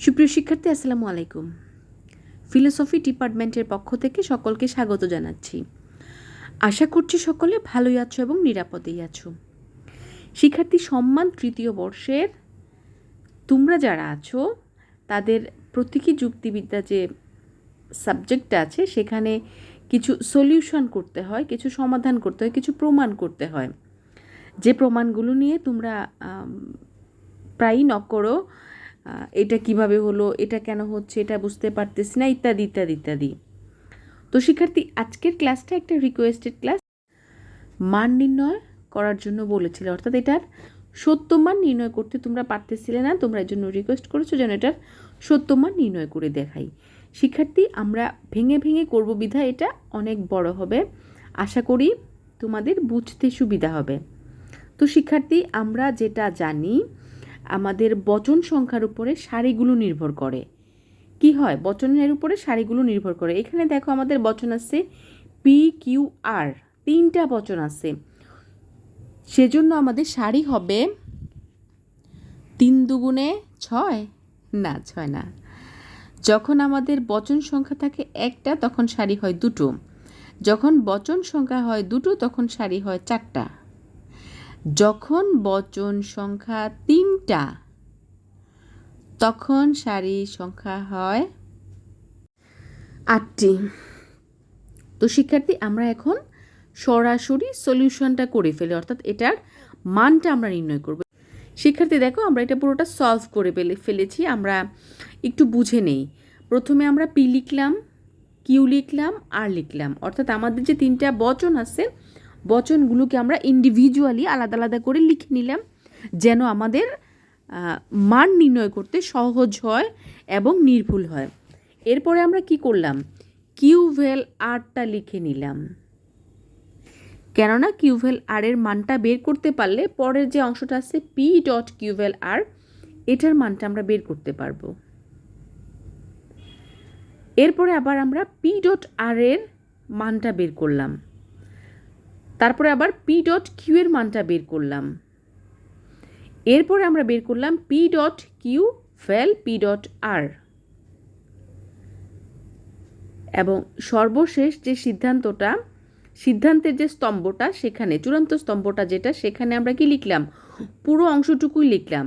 সুপ্রিয় শিক্ষার্থী, আসসালামু আলাইকুম। ফিলোসফি ডিপার্টমেন্টের পক্ষ থেকে সকলকে স্বাগত জানাচ্ছি। আশা করছি সকলে ভালোই আছো এবং নিরাপদেই আছো। শিক্ষার্থী, সম্মান তৃতীয় বর্ষের তোমরা যারা আছো, তাদের প্রতীকী যুক্তিবিদ্যা যে সাবজেক্টটা আছে, সেখানে কিছু সলিউশন করতে হয়, কিছু সমাধান করতে হয়, কিছু প্রমাণ করতে হয়। যে প্রমাণগুলো নিয়ে তোমরা প্রায়ই নক করো এটা কীভাবে হলো, এটা কেন হচ্ছে, এটা বুঝতে পারতেছি না, ইত্যাদি ইত্যাদি ইত্যাদি। তো শিক্ষার্থী, আজকের ক্লাসটা একটা রিকোয়েস্টেড ক্লাস মান নির্ণয় করার জন্য বলেছিল, অর্থাৎ এটার সত্য মান নির্ণয় করতে তোমরা পারতেছিলে না, তোমরা এর জন্য রিকোয়েস্ট করেছ যেন এটার সত্য মান নির্ণয় করে দেখাই। শিক্ষার্থী, আমরা ভেঙে ভেঙে করব বিধায় এটা অনেক বড় হবে। আশা করি তোমাদের বুঝতে সুবিধা হবে। তো শিক্ষার্থী, আমরা যেটা জানি আমাদের বচন সংখ্যার উপরে শাড়িগুলো নির্ভর করে। কি হয়? বচনের উপরে শাড়িগুলো নির্ভর করে। এখানে দেখো আমাদের বচন আছে পি কিউ আর তিনটা বচন আছে। সেজন্য আমাদের শাড়ি হবে তিন দুগুণে ছয়? না ছয় না। যখন আমাদের বচন সংখ্যা থাকে একটা, তখন শাড়ি হয় দুটো। যখন বচন সংখ্যা হয় দুটো, তখন শাড়ি হয় চারটা। যখন বচন সংখ্যা তিনটা, তখন সারি সংখ্যা হয় আটটি। তো শিক্ষার্থী, আমরা এখন সরাসরি সলিউশনটা করে ফেলি, অর্থাৎ এটার মানটা আমরা নির্ণয় করব। শিক্ষার্থী, দেখো, আমরা এটা পুরোটা সলভ করে ফেলে ফেলেছি, আমরা একটু বুঝে নেই। প্রথমে আমরা পি লিখলাম, কিউ লিখলাম, আর লিখলাম। অর্থাৎ আমাদের যে তিনটা বচন আছে বচনগুলোকে আমরা ইন্ডিভিজুয়ালি আলাদা আলাদা করে লিখে নিলাম, যেন আমাদের মান নির্ণয় করতে সহজ হয় এবং নির্ভুল হয়। এরপরে আমরা কি করলাম? কিউভেল আরটা লিখে নিলাম। কেননা কিউভেল আর এর মানটা বের করতে পারলে পরের যে অংশটা আছে পি ডট কিউভেল আর এটার মানটা আমরা বের করতে পারব। এরপরে আবার আমরা পি ডট আর এর মানটা বের করলাম। তারপরে আবার পি ডট কিউ এর মানটা বের করলাম। এরপরে আমরা বের করলাম P dot Q val P dot R এবং সর্বশেষ যে সিদ্ধান্তটা, সিদ্ধান্তের যে স্তম্ভটা সেখানে, চূড়ান্ত স্তম্ভটা যেটা, সেখানে আমরা কি লিখলাম? পুরো অংশটুকুই লিখলাম।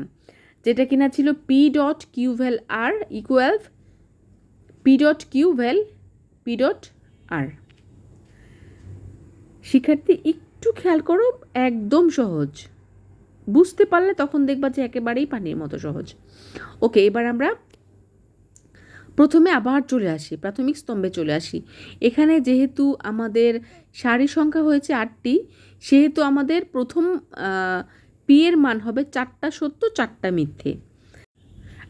যেটা কিনা ছিল P dot Q val R equal P dot Q val P dot R শিক্ষার্থী, একটু খেয়াল করো, একদম সহজ। বুঝতে পারলে তখন দেখবা যে একেবারেই পানির মতো সহজ। ওকে, এবার আমরা প্রথমে আবার চলে আসি, প্রাথমিক স্তম্ভে চলে আসি। এখানে যেহেতু আমাদের সারি সংখ্যা হয়েছে আটটি, সেহেতু আমাদের প্রথম পি এর মান হবে চারটা সত্য, চারটা মিথ্যে।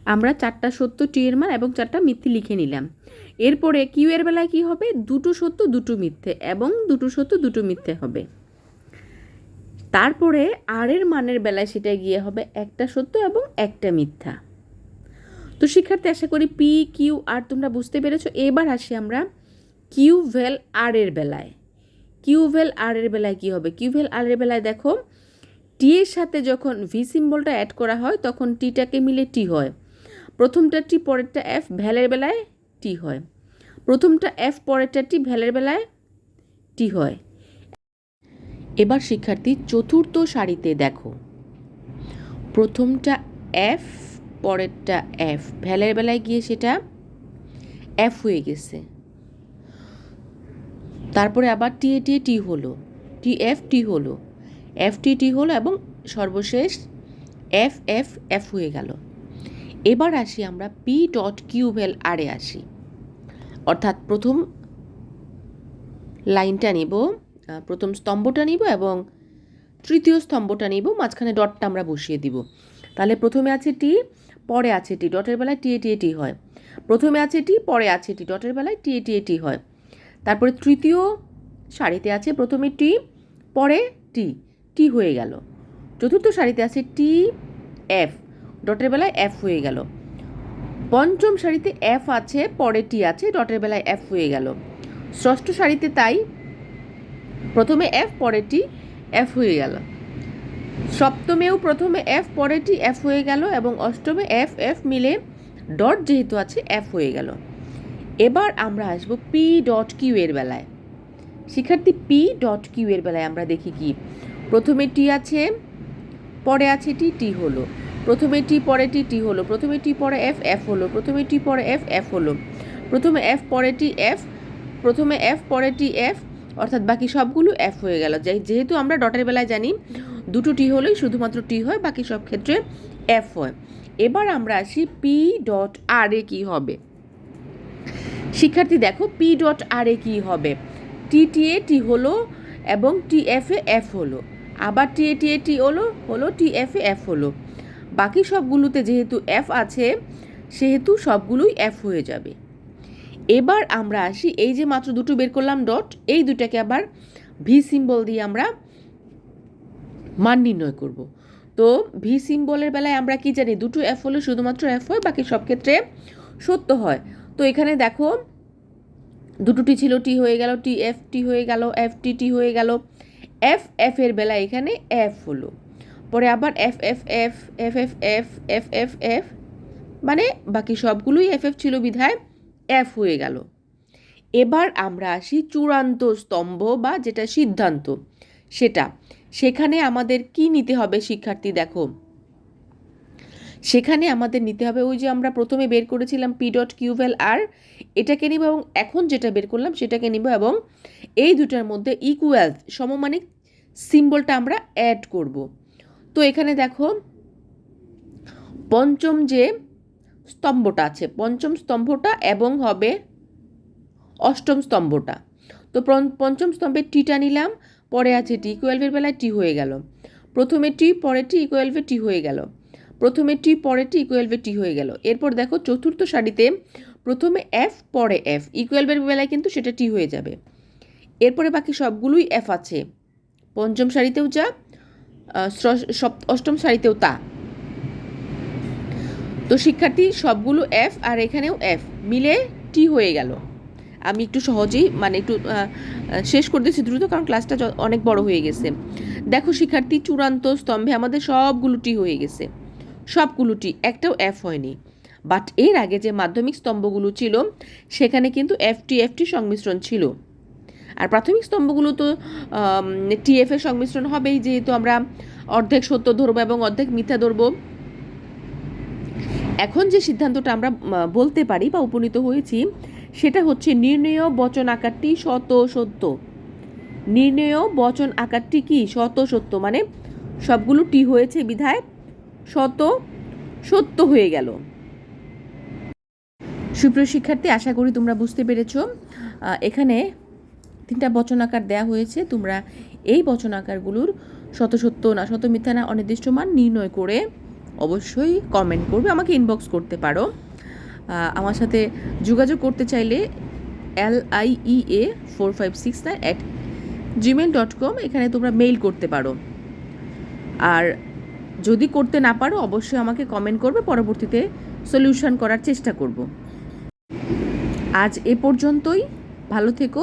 আমরা চারটা সত্য টি এর মান এবং চারটা মিথ্যে লিখে নিলাম। এরপরে কিউ এর বেলায় কি হবে? দুটো সত্য, দুটো মিথ্যে এবং দুটো সত্য, দুটো মিথ্যে হবে। তারপরে আর এর মানের বেলায় সেটা গিয়ে হবে একটা সত্য এবং একটা মিথ্যা। তো শিক্ষার্থী, আশা করি পি, কিউ আর তোমরা বুঝতে পেরেছ। এবার আসি আমরা কিউ ভেল আর এর বেলায়। কিউ ভেল আর এর বেলায় কী হবে? কিউ ভেল আর এর বেলায় দেখো, টি এর সাথে যখন ভি সিম্বলটা অ্যাড করা হয়, তখন টিটাকে মিলে টি হয়। প্রথমটা টি, পরেরটা এফ, ভ্যালের বেলায় টি হয়। প্রথমটা এফ, পরেরটা টি, ভ্যালের বেলায় টি হয়। এবার শিক্ষার্থী চতুর্থ সারিতে দেখো। প্রথমটা এফ, পরেরটা এফ, ভ্যালের বেলায় গিয়ে সেটা এফ হয়ে গেছে। তারপরে আবার টি এ, টি টি হলো। টি এফ, টি হলো। এফ, টি টি হলো এবং সর্বশেষ এফ এফ এফ হয়ে গেল। এবার আসি আমরা পি ডট কিউভেল আরে আসি। অর্থাৎ প্রথম লাইনটা নিব প্রথম স্তম্ভটা নিব এবং তৃতীয় স্তম্ভটা নিব, মাঝখানে ডটটা আমরা বসিয়ে দিব। তাহলে প্রথমে আছে টি পরে আছে টি ডটের বেলায় টি এ টি এ টি হয়। প্রথমে আছে টি পরে আছে টি ডটের বেলায় টি এ টি এ টি হয়। তারপরে তৃতীয় সারিতে আছে প্রথমে টি পরে টি টি হয়ে গেল। চতুর্থ সারিতে আছে টি এফ ডটের বেলায় এফ হয়ে গেল। পঞ্চম সারিতে এফ আছে, পরে টি আছে, ডটের বেলায় এফ হয়ে গেল। ষষ্ঠ সারিতে তাই, প্রথমে এফ পরে টি এফ হয়ে গেল। সপ্তমেও প্রথমে এফ পরে টি এফ হয়ে গেল এবং অষ্টমে এফ এফ মিলে ডট যেহেতু আছে এফ হয়ে গেল। এবার আমরা আসব পি ডট কিউ এর বেলায়। শিক্ষার্থী পি ডট কিউ এর বেলায় আমরা দেখি কি। প্রথমে টি আছে, পরে আছে টি টি হলো। প্রথমে টি পরে টি টি হলো। প্রথমে টি পরে এফ এফ হলো। প্রথমে টি পরে এফ এফ হলো। প্রথমে এফ পরে টি, এফ। প্রথমে এফ পরে টি, এফ। অর্থাৎ বাকি সবগুলো এফ হয়ে গেল। যেহেতু আমরা ডটের বেলায় জানি, দুটো টি হলেই শুধুমাত্র টি হয়, বাকি সব ক্ষেত্রে এফ হয়। এবার আমরা আসি পি ডট আর এ কী হবে। শিক্ষার্থী দেখো, পি ডট আর এ কী হবে? টি টি এ, টি হলো এবং টি এফ এ, এফ হলো। আবার টি এ টি এ, টি হলো হলো টি এফ এ, এফ হলো। বাকি সবগুলোতে যেহেতু এফ আছে, সেহেতু সবগুলোই এফ হয়ে যাবে। এবার আমরা আসি, এই যে মাত্র দুটো বের করলাম ডট এই দুটাকে আবার ভি সিম্বল দিয়ে আমরা মান নির্ণয় করব। তো ভি সিম্বলের বেলায় আমরা কি জানি, দুটো এফ হলে শুধুমাত্র এফ হয়, বাকি সব ক্ষেত্রে সত্য হয়। তো এখানে দেখো দুটো টি ছিল টি হয়ে গেল টি এফ টি হয়ে গেল এফ টি টি হয়ে গেল। এফ এফ এর বেলায় এখানে এফ হলো। পরে আবার F F F F F F F F F মানে বাকি সবগুলোই এফ এফ ছিল বিধায় এফ হয়ে গেল। এবার আমরা আসি চূড়ান্ত স্তম্ভ বা যেটা সিদ্ধান্ত, সেটা। সেখানে আমাদের কি নিতে হবে শিক্ষার্থী দেখো? সেখানে আমাদের নিতে হবে ওই যে আমরা প্রথমে বের করেছিলাম পি ডট কিউভেল আর এটাকে নিব এবং এখন যেটা বের করলাম সেটাকে নিব এবং এই দুটার মধ্যে ইকুয়াল সমমানিক সিম্বলটা আমরা অ্যাড করব। তো এখানে দেখো, পঞ্চম যে স্তম্ভটা আছে, পঞ্চম স্তম্ভটা এবং হবে অষ্টম স্তম্ভটা। তো পঞ্চম স্তম্ভে টিটা নিলাম, পরে আছে টি, ইকুয়ালভের বেলায় টি হয়ে গেল। প্রথমে টি, পরে টি, ইকুয়ালভে টি হয়ে গেল। প্রথমে টি, পরে টি, ইকুয়ালভে টি হয়ে গেল। এরপর দেখো চতুর্থ সারিতে প্রথমে এফ পরে এফ ইকুয়েলভের বেলায় কিন্তু সেটা টি হয়ে যাবে। এরপরে বাকি সবগুলোই এফ আছে। পঞ্চম সারিতেও যা অষ্টম সারিতেও তা। তো শিক্ষার্থী, সবগুলো এফ আর এখানেও এফ মিলে টি হয়ে গেল। আমি একটু সহজেই মানে একটু শেষ করে দিচ্ছি দ্রুত, কারণ ক্লাসটা অনেক বড় হয়ে গেছে। দেখো শিক্ষার্থী, চূড়ান্ত স্তম্ভে আমাদের সবগুলো টি হয়ে গেছে। সবগুলো টি একটাও এফ হয়নি। বাট এর আগে যে মাধ্যমিক স্তম্ভগুলো ছিল, সেখানে কিন্তু এফটি এফটি সংমিশ্রণ ছিল। প্রাথমিক স্তম্ভগুলো তো টিএফ এর সংমিশ্রণ হবেই, যেহেতু আমরা অর্ধেক সত্য ধরবো এবং অর্ধেক মিথ্যা ধরবো। এখন যে সিদ্ধান্তটা আমরা বলতে পারি বা উপনীত হয়েছি, সেটা হচ্ছে নির্ণয় বচন আকারটি শত সত্য। নির্ণয় বচন আকারটি কি? শত সত্য মানে সবগুলো টি হয়েছে বিধায় শত সত্য হয়ে গেল। সুপ্রিয় শিক্ষার্থী, আশা করি তোমরা বুঝতে পেরেছ। এখানে তিনটা বচন আকার দেওয়া হয়েছে, তোমরা এই বচন আকারগুলোর শত সত্য না, শত মিথ্যা না অনির্দিষ্ট মান নির্ণয় করে অবশ্যই কমেন্ট করবে, আমাকে ইনবক্স করতে পারো। আমার সাথে যোগাযোগ করতে চাইলে L I E A four five six nine at Gmail dot com এখানে তোমরা মেইল করতে পারো। আর যদি করতে না পারো, অবশ্যই আমাকে কমেন্ট করবে, পরবর্তীতে সলিউশন করার চেষ্টা করব। আজ এ পর্যন্তই, ভালো থেকো।